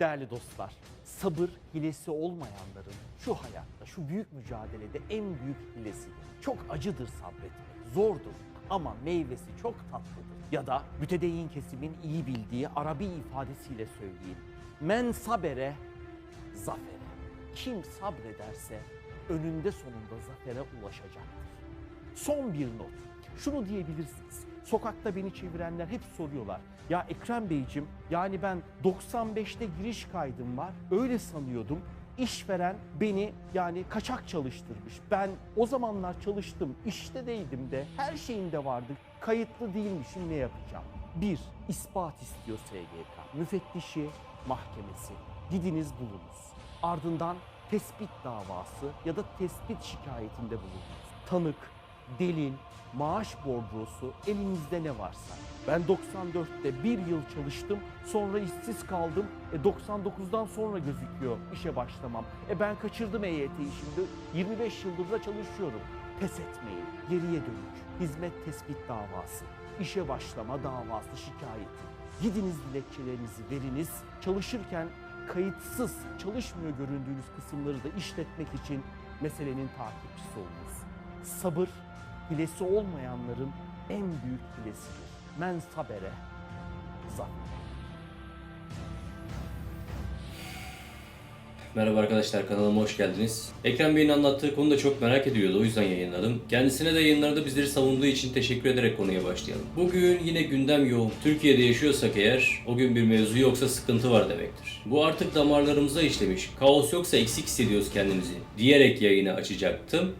Değerli dostlar, sabır hilesi olmayanların şu hayatta, şu büyük mücadelede en büyük hilesidir. Çok acıdır sabretmek, zordur ama meyvesi çok tatlıdır. Ya da mütedeyyin kesimin iyi bildiği Arabi ifadesiyle söyleyeyim. Men sabere zafere. Kim sabrederse önünde sonunda zafere ulaşacaktır. Son bir not. Şunu diyebilirsiniz. Sokakta beni çevirenler hep soruyorlar. Ya Ekrem Beyciğim yani ben 95'te giriş kaydım var. Öyle sanıyordum. İşveren beni yani kaçak çalıştırmış. Ben o zamanlar çalıştım, işte değildim de, her şeyimde vardı. Kayıtlı değilmişim ne yapacağım? Bir, ispat istiyor SGK. Müfettişi, mahkemesi. Gidiniz bulunuz. Ardından tespit davası ya da tespit şikayetinde bulununuz. Tanık, delil, maaş bordrosu elinizde ne varsa. Ben 94'te bir yıl çalıştım sonra işsiz kaldım. E 99'dan sonra gözüküyor işe başlamam. E ben kaçırdım EYT'yi şimdi 25 yıldır da çalışıyorum. Pes etmeyin. Geriye dönük. Hizmet tespit davası. işe başlama davası şikayeti. Gidiniz dilekçelerinizi veriniz. Çalışırken kayıtsız çalışmıyor göründüğünüz kısımları da işletmek için meselenin takipçisi olunuz. Sabır hilesi olmayanların en büyük hilesidir. Men sabere zafer. Merhaba arkadaşlar kanalıma hoş geldiniz. Ekrem Bey'in anlattığı konu da çok merak ediliyordu o yüzden yayınladım. Kendisine de yayınlarda bizleri savunduğu için teşekkür ederek konuya başlayalım. Bugün yine gündem yoğun. Türkiye'de yaşıyorsak eğer o gün bir mevzu yoksa sıkıntı var demektir. Bu artık damarlarımıza işlemiş. Kaos yoksa eksik hissediyoruz kendimizi diyerek yayını açacaktım.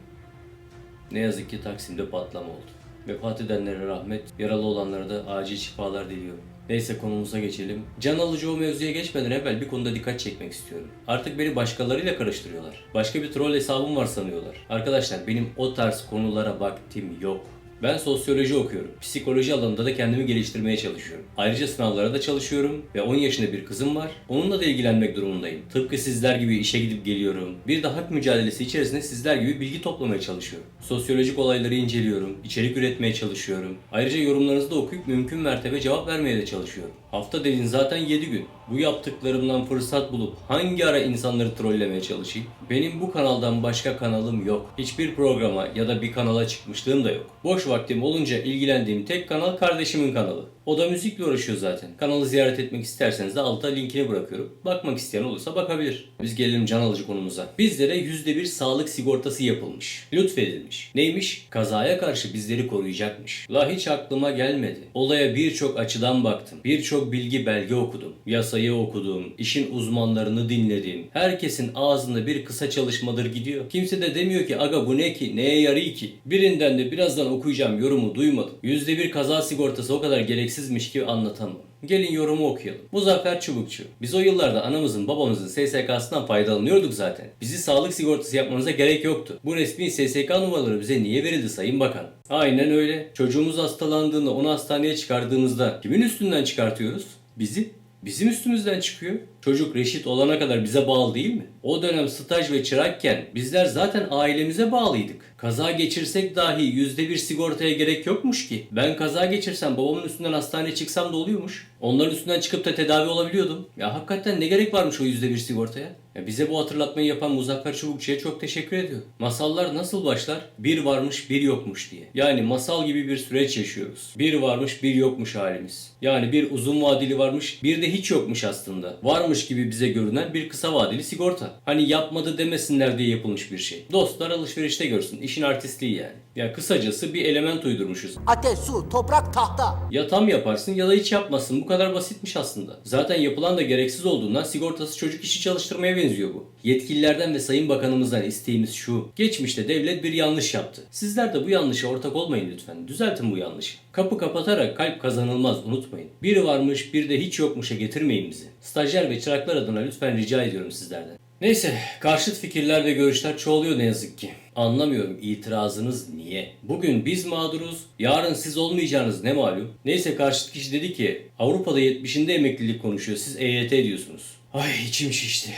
Ne yazık ki Taksim'de patlama oldu. Vefat edenlere rahmet, yaralı olanlara da acil şifalar diliyorum. Neyse konumuza geçelim. Can alıcı o mevzuya geçmeden evvel bir konuda dikkat çekmek istiyorum. Artık beni başkalarıyla karıştırıyorlar. Başka bir troll hesabım var sanıyorlar. Arkadaşlar benim o tarz konulara vaktim yok. Ben sosyoloji okuyorum. Psikoloji alanında da kendimi geliştirmeye çalışıyorum. Ayrıca sınavlara da çalışıyorum ve 10 yaşında bir kızım var. Onunla da ilgilenmek durumundayım. Tıpkı sizler gibi işe gidip geliyorum. Bir de hak mücadelesi içerisinde sizler gibi bilgi toplamaya çalışıyorum. Sosyolojik olayları inceliyorum, içerik üretmeye çalışıyorum. Ayrıca yorumlarınızı da okuyup mümkün mertebe cevap vermeye de çalışıyorum. Hafta dediğin zaten 7 gün. Bu yaptıklarımdan fırsat bulup hangi ara insanları trollemeye çalışayım? Benim bu kanaldan başka kanalım yok. Hiçbir programa ya da bir kanala çıkmışlığım da yok. Boş vaktim olunca ilgilendiğim tek kanal kardeşimin kanalı. O da müzikle uğraşıyor zaten. Kanalı ziyaret etmek isterseniz de alta linkini bırakıyorum. Bakmak isteyen olursa bakabilir. Biz gelelim can alıcı konumuza. Bizlere %1 sağlık sigortası yapılmış. Lütfedilmiş. Neymiş? Kazaya karşı bizleri koruyacakmış. La hiç aklıma gelmedi. Olaya birçok açıdan baktım. Birçok bilgi belge okudum. Yasayı okudum. işin uzmanlarını dinledim. Herkesin ağzında bir kısa çalışmadır gidiyor. Kimse de demiyor ki aga bu ne ki? Neye yarıyor ki? Birinden de birazdan okuyacağım yorumu duymadım. %1 kaza sigortası o kadar gereksizmiş ki anlatamam. Gelin yorumu okuyalım. Muzaffer Çubukçu. Biz o yıllarda anamızın babamızın SSK'sından faydalanıyorduk zaten. Bizi sağlık sigortası yapmanıza gerek yoktu. Bu resmi SSK numaraları bize niye verildi Sayın Bakan? Aynen öyle. Çocuğumuz hastalandığında onu hastaneye çıkardığımızda kimin üstünden çıkartıyoruz? Bizi. Bizim üstümüzden çıkıyor. Çocuk reşit olana kadar bize bağlı değil mi? O dönem staj ve çırakken bizler zaten ailemize bağlıydık. Kaza geçirsek dahi yüzde bir sigortaya gerek yokmuş ki. Ben kaza geçirsem babamın üstünden hastaneye çıksam da oluyormuş. Onların üstünden çıkıp da tedavi olabiliyordum. Ya hakikaten ne gerek varmış o yüzde bir sigortaya? Ya bize bu hatırlatmayı yapan Muzaffer Çubukçu'ya çok teşekkür ediyor. Masallar nasıl başlar? Bir varmış bir yokmuş diye. Yani masal gibi bir süreç yaşıyoruz. Bir varmış bir yokmuş halimiz. Yani bir uzun vadeli varmış bir de hiç yokmuş aslında. Varmış gibi bize görünen bir kısa vadeli sigorta. Hani yapmadı demesinler diye yapılmış bir şey. Dostlar alışverişte görsün. İşin artistliği yani. Ya kısacası bir element uydurmuşuz. Ateş, su, toprak, tahta. Ya tam yaparsın ya da hiç yapmazsın. Bu kadar basitmiş aslında. Zaten yapılan da gereksiz olduğundan sigortası çocuk işi çalıştırmaya benziyor bu. Yetkililerden ve Sayın Bakanımızdan isteğimiz şu. Geçmişte devlet bir yanlış yaptı. Sizler de bu yanlışa ortak olmayın lütfen. Düzeltin bu yanlışı. Kapı kapatarak kalp kazanılmaz unutmayın. Biri varmış bir de hiç yokmuşa getirmeyin bizi. Stajyer ve çıraklar adına lütfen rica ediyorum sizlerden. Neyse, karşıt fikirler ve görüşler çoğalıyor ne yazık ki. Anlamıyorum itirazınız niye? Bugün biz mağduruz, yarın siz olmayacağınız ne malum? Neyse karşıt kişi dedi ki Avrupa'da 70'inde emeklilik konuşuyor, siz EYT diyorsunuz. Ay içim şişti.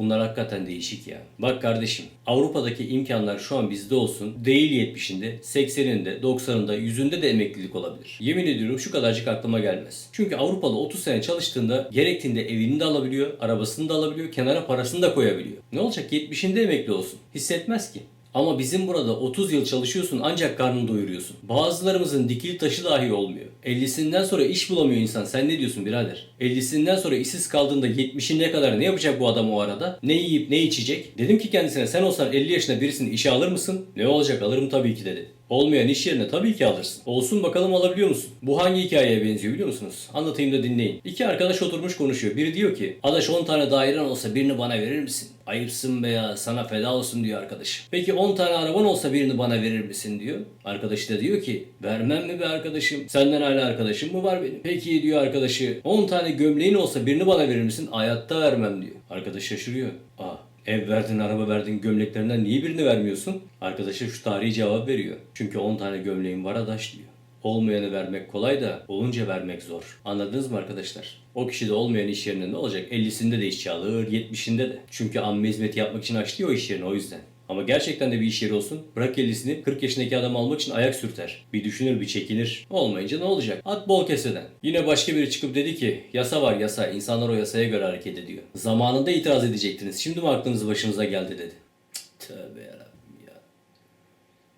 Bunlar hakikaten değişik ya. Bak kardeşim Avrupa'daki imkanlar şu an bizde olsun. Değil 70'inde, 80'inde, 90'ında, 100'ünde de emeklilik olabilir. Yemin ediyorum şu kadarcık aklıma gelmez. Çünkü Avrupalı 30 sene çalıştığında gerektiğinde evini de alabiliyor, arabasını da alabiliyor, kenara parasını da koyabiliyor. Ne olacak 70'inde emekli olsun? Hissetmez ki. Ama bizim burada 30 yıl çalışıyorsun ancak karnını doyuruyorsun. Bazılarımızın dikili taşı dahi olmuyor. 50'sinden sonra iş bulamıyor insan. Sen ne diyorsun birader? 50'sinden sonra işsiz kaldığında 70'ine kadar ne yapacak bu adam o arada? Ne yiyip ne içecek? Dedim ki kendisine sen olsan 50 yaşında birisini işe alır mısın? Ne olacak alırım tabii ki dedi. Olmayan iş yerine tabii ki alırsın. Olsun bakalım alabiliyor musun? Bu hangi hikayeye benziyor biliyor musunuz? Anlatayım da dinleyin. İki arkadaş oturmuş konuşuyor. Biri diyor ki Adaş 10 tane dairen olsa birini bana verir misin? Ayıpsın be ya sana feda olsun diyor arkadaş. Peki 10 tane araban olsa birini bana verir misin diyor. Arkadaş da diyor ki vermem mi be arkadaşım? Senden hala arkadaşım mı var benim? Peki diyor arkadaşı 10 tane gömleğin olsa birini bana verir misin? Hayatta vermem diyor. Arkadaş şaşırıyor. Aa Ev verdin, araba verdin, gömleklerinden niye birini vermiyorsun? Arkadaşa şu tarihi cevap veriyor. Çünkü 10 tane gömleğim var adaş diyor. Olmayanı vermek kolay da olunca vermek zor. Anladınız mı arkadaşlar? O kişi de olmayan iş yerine ne olacak? 50'sinde de işçi alır, 70'inde de. Çünkü amme hizmeti yapmak için açtı ya o iş yerini o yüzden. Ama gerçekten de bir iş yeri olsun. Bırak 50'sini 40 yaşındaki adam almak için ayak sürter. Bir düşünür bir çekinir. Olmayınca ne olacak? At bol keseden. Yine başka biri çıkıp dedi ki yasa var yasa. İnsanlar o yasaya göre hareket ediyor. Zamanında itiraz edecektiniz. Şimdi mi aklınız başınıza geldi dedi. Cık, tövbe yarabbim ya.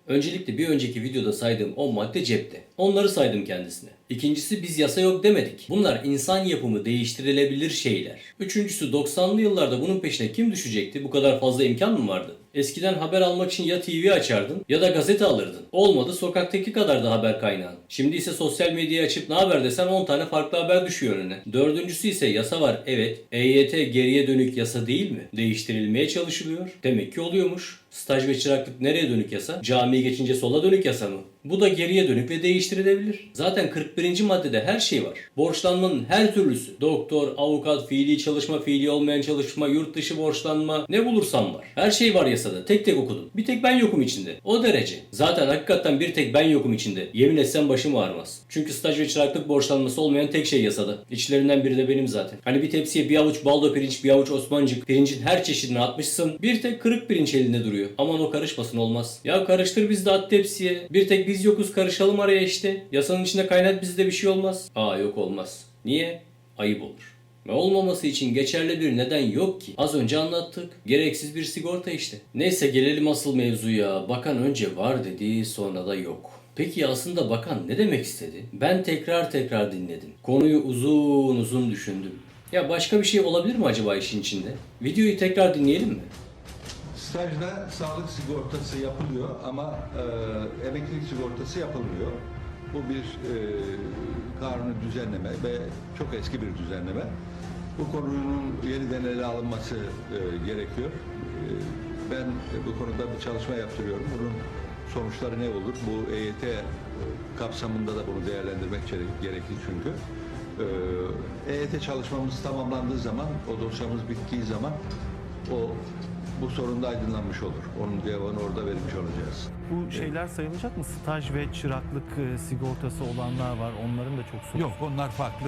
Öncelikle bir önceki videoda saydığım 10 madde cepte. Onları saydım kendisine. İkincisi biz yasa yok demedik. Bunlar insan yapımı değiştirilebilir şeyler. Üçüncüsü 90'lı yıllarda bunun peşine kim düşecekti? Bu kadar fazla imkan mı vardı? Eskiden haber almak için ya TV açardın ya da gazete alırdın. Olmadı sokaktaki kadar da haber kaynağın. Şimdi ise sosyal medyayı açıp ne haber desen 10 tane farklı haber düşüyor önüne. Dördüncüsü ise yasa var evet. EYT geriye dönük yasa değil mi? Değiştirilmeye çalışılıyor. Demek ki oluyormuş. Staj ve çıraklık nereye dönük yasa? Camiye geçince sola dönük yasa mı? Bu da geriye dönük ve değiştirilebilir. Zaten 41. maddede her şey var. Borçlanmanın her türlüsü. Doktor, avukat, fiili çalışma, fiili olmayan çalışma, yurt dışı borçlanma ne bulursan var. Her şey var yasada. Tek tek okudum. Bir tek ben yokum içinde. O derece. Zaten hakikaten bir tek ben yokum içinde. Yemin etsem başım ağrımaz. Çünkü staj ve çıraklık borçlanması olmayan tek şey yasada. İçlerinden biri de benim zaten. Hani bir tepsiye bir avuç baldo pirinç, bir avuç osmancık, pirincin her çeşidini atmışsın. Bir tek kırık pirinç elinde duruyor. Aman o karışmasın olmaz. Ya karıştır biz de at tepsiye. Bir tek biz yokuz karışalım araya işte. Yasanın içinde kaynat bizde bir şey olmaz. Aa yok olmaz. Niye? Ayıp olur. Ve olmaması için geçerli bir neden yok ki. Az önce anlattık. Gereksiz bir sigorta işte. Neyse gelelim asıl mevzuya. Bakan önce var dedi sonra da yok. Peki aslında bakan ne demek istedi? Ben tekrar tekrar dinledim. Konuyu uzun uzun düşündüm. Ya başka bir şey olabilir mi acaba işin içinde? Videoyu tekrar dinleyelim mi? Stajda sağlık sigortası yapılıyor ama e, emeklilik sigortası yapılmıyor. Bu bir e, kanuni düzenleme ve çok eski bir düzenleme. Bu konunun yeniden ele alınması e, gerekiyor. E, ben bu konuda bir çalışma yaptırıyorum. Bunun sonuçları ne olur? Bu EYT kapsamında da bunu değerlendirmek gerek- gerekli çünkü. E, EYT çalışmamız tamamlandığı zaman, o dosyamız bittiği zaman o bu sorun da aydınlanmış olur. Onun cevabını orada vermiş olacağız. Bu şeyler sayılacak mı? Staj ve çıraklık e, sigortası olanlar var. Onların da çok soru. Yok onlar farklı.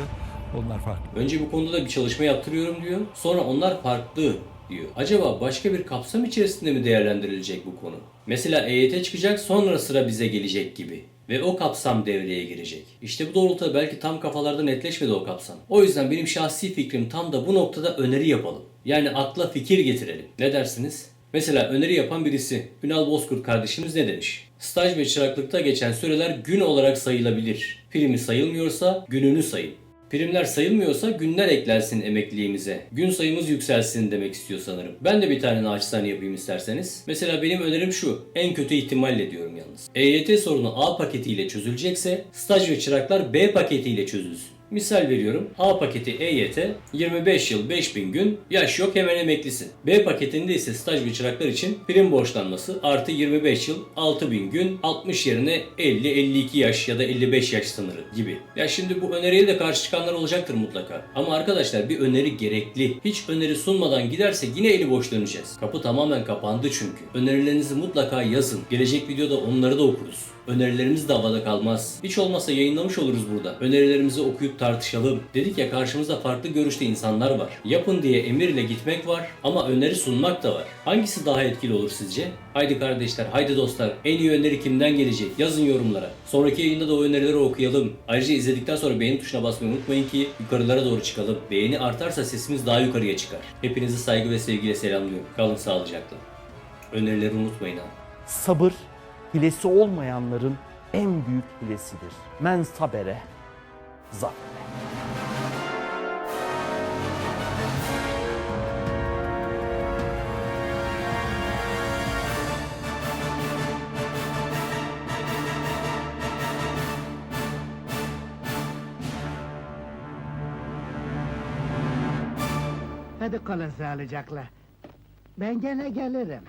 Onlar farklı. Önce bu konuda da bir çalışma yaptırıyorum diyor. Sonra onlar farklı diyor. Acaba başka bir kapsam içerisinde mi değerlendirilecek bu konu? Mesela EYT çıkacak sonra sıra bize gelecek gibi. Ve o kapsam devreye girecek. İşte bu doğrultuda belki tam kafalarda netleşmedi o kapsam. O yüzden benim şahsi fikrim tam da bu noktada öneri yapalım. Yani akla fikir getirelim. Ne dersiniz? Mesela öneri yapan birisi Ünal Bozkurt kardeşimiz ne demiş? Staj ve çıraklıkta geçen süreler gün olarak sayılabilir. Primi sayılmıyorsa gününü sayın. Primler sayılmıyorsa günler eklensin emekliliğimize. Gün sayımız yükselsin demek istiyor sanırım. Ben de bir tane naçizane yapayım isterseniz. Mesela benim önerim şu. En kötü ihtimalle diyorum yalnız. EYT sorunu A paketiyle çözülecekse staj ve çıraklar B paketiyle çözülsün. Misal veriyorum. A paketi EYT 25 yıl 5000 gün yaş yok hemen emeklisin. B paketinde ise staj ve çıraklar için prim borçlanması artı 25 yıl 6000 gün 60 yerine 50-52 yaş ya da 55 yaş sınırı gibi. Ya şimdi bu öneriye de karşı çıkanlar olacaktır mutlaka. Ama arkadaşlar bir öneri gerekli. Hiç öneri sunmadan gidersek yine eli boş döneceğiz. Kapı tamamen kapandı çünkü. Önerilerinizi mutlaka yazın. Gelecek videoda onları da okuruz. Önerilerimiz de havada kalmaz. Hiç olmazsa yayınlamış oluruz burada. Önerilerimizi okuyup tartışalım. Dedik ya karşımızda farklı görüşte insanlar var. Yapın diye emir ile gitmek var ama öneri sunmak da var. Hangisi daha etkili olur sizce? Haydi kardeşler, haydi dostlar. En iyi öneri kimden gelecek? Yazın yorumlara. Sonraki yayında da o önerileri okuyalım. Ayrıca izledikten sonra beğeni tuşuna basmayı unutmayın ki yukarılara doğru çıkalım. Beğeni artarsa sesimiz daha yukarıya çıkar. Hepinizi saygı ve sevgiyle selamlıyorum. Kalın sağlıcakla. Önerileri unutmayın ha. Sabır hilesi olmayanların en büyük hilesidir. Men sabere zafere. Hadi kalın sağlıcakla. Ben gene gelirim.